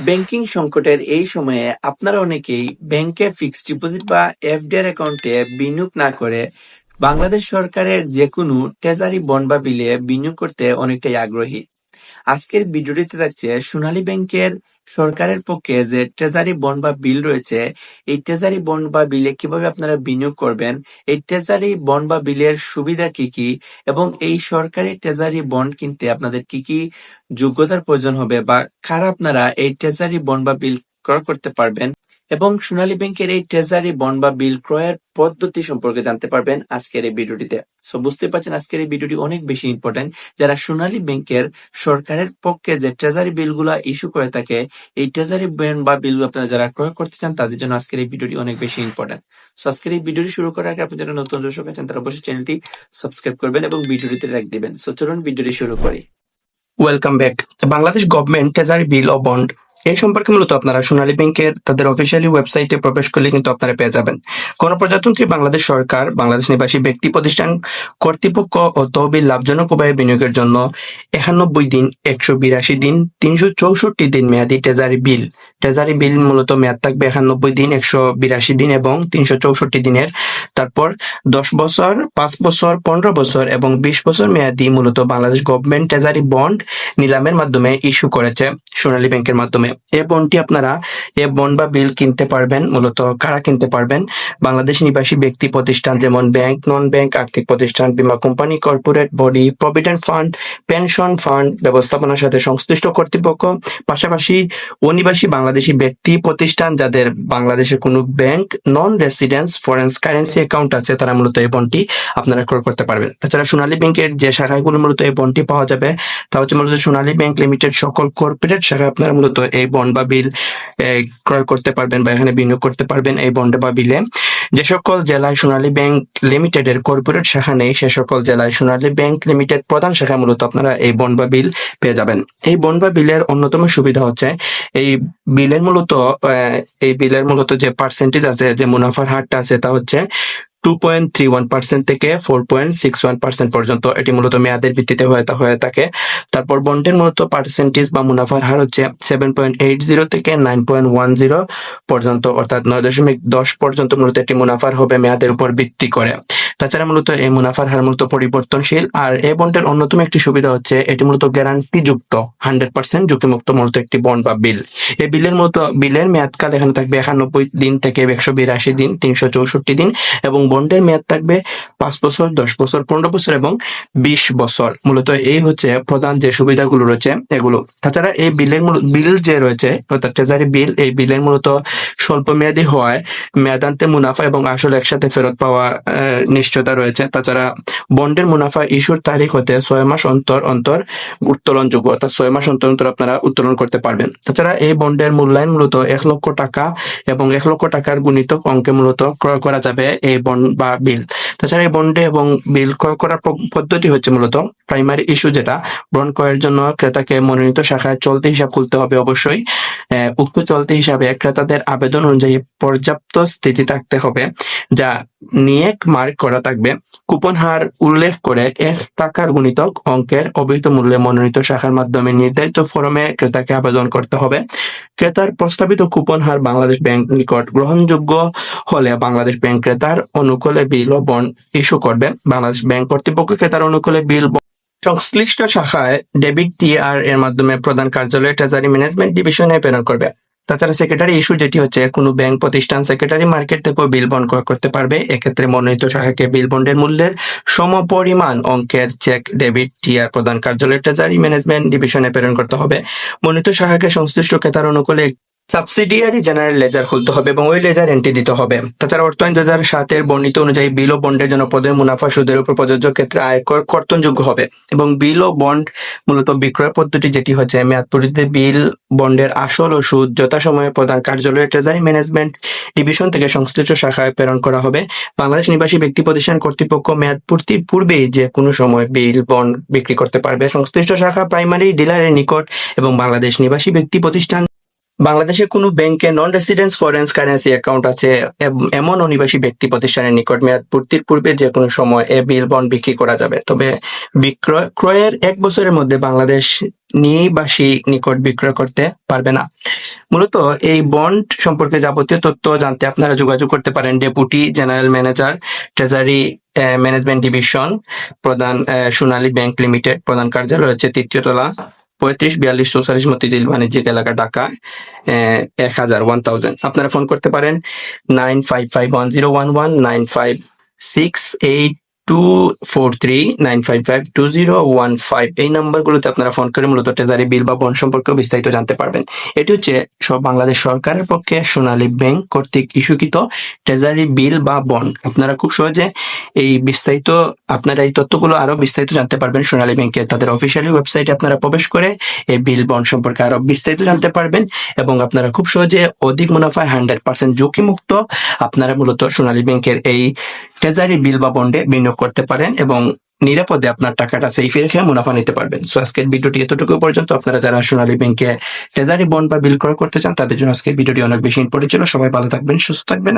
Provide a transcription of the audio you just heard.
Banking সংকটের এই সময়ে আপনারা অনেকেই ব্যাংকে ফিক্সড ডিপোজিট বা এফডিআর অ্যাকাউন্টে বিনিয়োগ না করে বাংলাদেশ সরকারের যে কোনো ট্রেজারি, বন্ড বা বিলে বিনিয়োগ করতে অনেকটাই আগ্রহী। আজকের ভিডিওটিতে থাকছে সোনালী ব্যাংকের সরকারের পক্ষে যে ট্রেজারি বন্ড বা বিল রয়েছে, এই ট্রেজারি বন্ড বা বিলে কীভাবে আপনারা বিনিয়োগ করবেন, এই ট্রেজারি বন্ড বা বিলের সুবিধা কি কি, এবং এই সরকারি ট্রেজারি বন্ড কিনতে আপনাদের কি কি যোগ্যতার প্রয়োজন হবে বা কারা আপনারা এই ট্রেজারি বন্ড বা বিল ক্রয় করতে পারবেন এবং সোনালী ব্যাংকের এই ট্রেজারি বন্ড বা বিল ক্রয়ের পদ্ধতি সম্পর্কে জানতে পারবেন আজকের এই ভিডিওটিতে। সো বুঝতে পারছেন, আজকের এই ভিডিওটি অনেক বেশি ইম্পর্টেন্ট যারা সোনালী ব্যাংকের সরকারের পক্ষে যে ট্রেজারি বিলগুলো ইস্যু করে থাকে, এই ট্রেজারি বন্ড বা বিল আপনারা যারা ক্রয় করতে চান, তাদের জন্য আজকের এই ভিডিওটি অনেক বেশি ইম্পর্টেন্ট সো আজকের এই ভিডিওটি শুরু করার আগে আপনি যারা নতুন দর্শক আছেন, তারা অবশ্যই চ্যানেলটি সাবস্ক্রাইব করবেন এবং ভিডিওটিতে লাইক দিবেন। সো চলুন ভিডিওটি শুরু করি। Welcome back Bangladesh government treasury bill ও বন্ড এই সম্পর্কে মূলত আপনারা সোনালী ব্যাংকের তাদের অফিসিয়ালি ওয়েবসাইটে প্রবেশ করলে কিন্তু আপনারা পেয়ে যাবেন। গণপ্রজাতন্ত্রী বাংলাদেশ সরকার, বাংলাদেশ নিবাসী ব্যক্তি প্রতিষ্ঠান কর্তৃপক্ষ ও তহবিল লাভজনক উপায়ে বিনিয়োগের জন্য একানব্বই দিন, একশো বিরাশি দিন, তিনশো চৌষট্টি দিন মেয়াদি ট্রেজারি বিল ট্রেজারি বিল মূলত মেয়াদ থাকবে একানব্বই দিন, একশো বিরাশি দিন এবং তিনশো চৌষট্টি দিনের। তারপর দশ বছর, পাঁচ বছর, পনেরো বছর এবং বিশ বছর মেয়াদি মূলত বাংলাদেশ গভর্নমেন্ট ট্রেজারি বন্ড নিলামের মাধ্যমে ইস্যু করেছে সোনালী ব্যাংকের মাধ্যমে। এই বন্ডটি আপনারা এ বন্ড বা বিল কিনতে পারবেন, মূলত কারা কিনতে পারবেন? বাংলাদেশ নিবাসী ব্যক্তি প্রতিষ্ঠান যেমন ব্যাংক নন ব্যাংক আর্থিক প্রতিষ্ঠান, বীমা company, corporate body, provident fund, pension fund, ব্যবস্থাপনার সাথে সংশ্লিষ্ট কর্তৃপক্ষ, পাশাপাশি অনিবাসী বাংলাদেশি ব্যক্তি প্রতিষ্ঠান যাদের বাংলাদেশের কোনো bank non residence foreigns currency account আছে, তারা মূলত এই বন্ডটি আপনারা ক্রয় করতে পারবেন। তাছাড়া সোনালী ব্যাংকের যে শাখাগুলো মূলত এই বন্ডটি পাওয়া যাবে, তা হচ্ছে মূলত সোনালী ব্যাংক লিমিটেড, সকল কর্পোরেট শাখায় আপনারা মূলত এই বন্ড বা বিল ক্রয় করতে পারবেন বা এখানে বিনিয়োগ করতে পারবেন এই বন্ড বা বিলে যে সকল জেলায় সোনালী ব্যাংক লিমিটেডের কর্পোরেট শাখা নেই, সে সকল জেলায় সোনালী ব্যাংক লিমিটেড প্রধান শাখা মূলত আপনারা এই বন্ড বা বিল পেয়ে যাবেন। এই বন্ড বা বিলের অন্যতম সুবিধা হচ্ছে, এই বিলের মূলত এই বিলের মূলত যে পার্সেন্টেজ আছে, যে মুনাফার হারটা আছে তা হচ্ছে two point three one percent থেকে four point six one percent পর্যন্ত এটি মূলত মেয়াদের ভিত্তিতে হয়ে থাকে। তারপর বন্ডের মূলত পার্সেন্টেজ বা মুনাফার হার হচ্ছে সেভেন পয়েন্ট এইট জিরো থেকে নাইন পয়েন্ট ওয়ান জিরো পর্যন্ত, অর্থাৎ নয় দশমিক দশ পর্যন্ত মূলত একটি মুনাফার হবে মেয়াদের উপর ভিত্তি করে। তাছাড়া মূলত এই মুনাফার হার মূলত পরিবর্তনশীল, আর এই বন্ডের অন্যতম একটি সুবিধা হচ্ছে এটি মূলত গ্যারান্টি যুক্ত হান্ড্রেড পার্সেন্ট ঝুঁকিমুক্ত মূলত একটি বন্ড বা বিল। এই বিলের মতো বিলের মেয়াদকাল এখানে থাকবে একানব্বই দিন থেকে একশো বিরাশি দিন, তিনশো চৌষট্টি দিন এবং বন্ডের মেয়াদ থাকবে পাঁচ বছর, দশ বছর, পনেরো বছর এবং বিশ বছর। মূলত এই হচ্ছে প্রধান যে সুবিধাগুলো রয়েছে এগুলো। তাছাড়া এই বিলের বিল যে রয়েছে, অর্থাৎ ট্রেজারি বিল এই বিলের মূলত স্বল্প মেয়াদী হওয়ায় মেয়াদান্তে মুনাফা এবং আসল একসাথে ফেরত পাওয়া নিশ্চয়তা রয়েছে। তাছাড়া বন্ডের মুনাফা ইস্যুর তারিখ হতে ছয় মাস অন্তর অন্তর উত্তোলনযোগ্য, অর্থাৎ ছয় মাস অন্তর অন্তর আপনারা উত্তোলন করতে পারবেন। তাছাড়া এই বন্ডের মূল্যায়ন মূলত এক লক্ষ টাকা এবং এক লক্ষ টাকার গুণিতক অঙ্কে মূলত ক্রয় করা যাবে এই বন্ড বা বিল। তাছাড়া এই বন্ডে এবং বিল ক্রয় করার পদ্ধতি হচ্ছে মূলত প্রাইমারি ইস্যু যেটা, বন্ড ক্রয়ের জন্য ক্রেতাকে মনোনীত শাখায় চলতি হিসাব খুলতে হবে অবশ্যই। উক্ত চলতি হিসাবে ক্রেতাদের আবেদন অনুযায়ী পর্যাপ্ত স্থিতি থাকতে হবে, যা নিয়েক মার্ক করা থাকবে। কুপন হার উল্লেখ করে এক টাকার গুণিতক অঙ্কের অবহিত মূল্যে মনোনীত শাখার মাধ্যমে নির্ধারিত ফরমে ক্রেতাকে আবেদন করতে হবে। ক্রেতার প্রস্তাবিত কুপন হার বাংলাদেশ ব্যাংক নিকট গ্রহণযোগ্য হলে বাংলাদেশ ব্যাংক ক্রেতার অনুকূলে বিল ও ইস্যু করবে। বাংলাদেশ ব্যাংক কর্তৃপক্ষ ক্রেতার অনুকূলে বিল সংশ্লিষ্ট শাখায় ডেবিট টিআর এর মাধ্যমে প্রধান কার্যালয়ে ট্রেজারি ম্যানেজমেন্ট ডিভিশনে প্রেরণ করবে। তাছাড়া সেক্রেটারি ইস্যু যেটি হচ্ছে, কোনো ব্যাংক প্রতিষ্ঠান সেক্রেটারি মার্কেট থেকেও বিল বন্ড ক্রয় করতে পারবে। এক্ষেত্রে মনোনীত শাখাকে বিল বন্ডের মূল্যের সমপরিমাণ অঙ্কের চেক ডেবিট টিআর প্রধান কার্যালয় ট্রেজারি ম্যানেজমেন্ট ডিভিশনে প্রেরণ করতে হবে। মনোনীত শাখাকে সংশ্লিষ্ট ক্রেতার অনুকূলে সাবসিডিয়ারি জেনারেল লেজার খুলতে হবে এবং ওই লেজার এন্ট্রি দিতে হবে। তাছাড়া অর্থায়ন দু হাজার সাতের বর্ণিত অনুযায়ী বিল ও বন্ডের জন্য পদে মুনাফা, সুদের উপর প্রযোজ্য ক্ষেত্রে আয়কর কর্তনযোগ্য হবে এবং বিল ও বন্ড মূলত বিক্রয় পদ্ধতি যেটি হচ্ছে মেয়াদ পরিধিতে বিল, বন্ডের আসল ও সুদ যথাসময়ে প্রধান কার্যালয়ে ট্রেজারি ম্যানেজমেন্ট ডিভিশন থেকে সংশ্লিষ্ট শাখায় প্রেরণ করা হবে। বাংলাদেশ নিবাসী ব্যক্তি প্রতিষ্ঠান কর্তৃপক্ষ মেয়াদ পূর্তির পূর্বেই যে কোনো সময় বিল, বন্ড বিক্রি করতে পারবে। সংশ্লিষ্ট শাখা প্রাইমারি ডিলারের নিকট এবং বাংলাদেশ নিবাসী ব্যক্তি প্রতিষ্ঠান বাংলাদেশে কোনো ব্যাংকে non residence foreign currency account আছে এমন অনিবাসী ব্যক্তি প্রতিষ্ঠানের নিকট মেয়াদ পূর্তির পূর্বে যে কোনো সময় এ বিল, বন্ড বিক্রি করা যাবে। তবে বিক্রয়, ক্রয়ের এক বছরের মধ্যে বাংলাদেশ নিবাসী নিকট বিক্রয় করতে পারবে না। মূলত এই বন্ড সম্পর্কে যাবতীয় তথ্য জানতে আপনারা যোগাযোগ করতে পারেন deputy general manager, treasury management division, প্রধান সোনালী ব্যাংক লিমিটেড, প্রধান কার্যালয় হচ্ছে তৃতীয় তলা পঁয়ত্রিশ, বিয়াল্লিশ, চৌচল্লিশ মতিঝিল বাণিজ্যিক এলাকা ঢাকা এক হাজার ওয়ান থাউজেন্ড আপনারা ফোন করতে পারেন nine five five one zero one one nine five six eight two four three nine five five two zero one five এই নাম্বারগুলোতে আপনারা ফোন করে মূলত ট্রেজারি বিল বা বন্ড সম্পর্কে বিস্তারিত জানতে পারবেন। এটি হচ্ছে সব বাংলাদেশ সরকারের পক্ষে সোনালী ব্যাংক কর্তৃক ইস্যুকৃত ট্রেজারি বিল বা বন্ড আপনারা খুব সহজে এই বিস্তারিত, আপনারা এই তথ্যগুলো আরও বিস্তারিত জানতে পারবেন সোনালী ব্যাংকের তাদের অফিসিয়ালি ওয়েবসাইটে আপনারা প্রবেশ করে এই বিল বন্ড সম্পর্কে আরও বিস্তারিত জানতে পারবেন এবং আপনারা খুব সহজে অধিক মুনাফায় হান্ড্রেড পার্সেন্ট ঝুঁকি মুক্ত আপনারা মূলত সোনালী ব্যাংকের এই ট্রেজারি বিল বা বন্ডে বিনিয়োগ করতে পারেন এবং নিরাপদে আপনার টাকাটা সেফে রেখে মুনাফা নিতে পারবেন। সো আজকের ভিডিওটি এতটুকু পর্যন্ত। আপনারা যারা সোনালী ব্যাংকে ট্রেজারি বন্ড বা বিল ক্রয় করতে চান, তাদের জন্য আজকের ভিডিওটি অনেক বেশি ইম্পর্টেন্ট ছিল। সবাই ভালো থাকবেন, সুস্থ থাকবেন।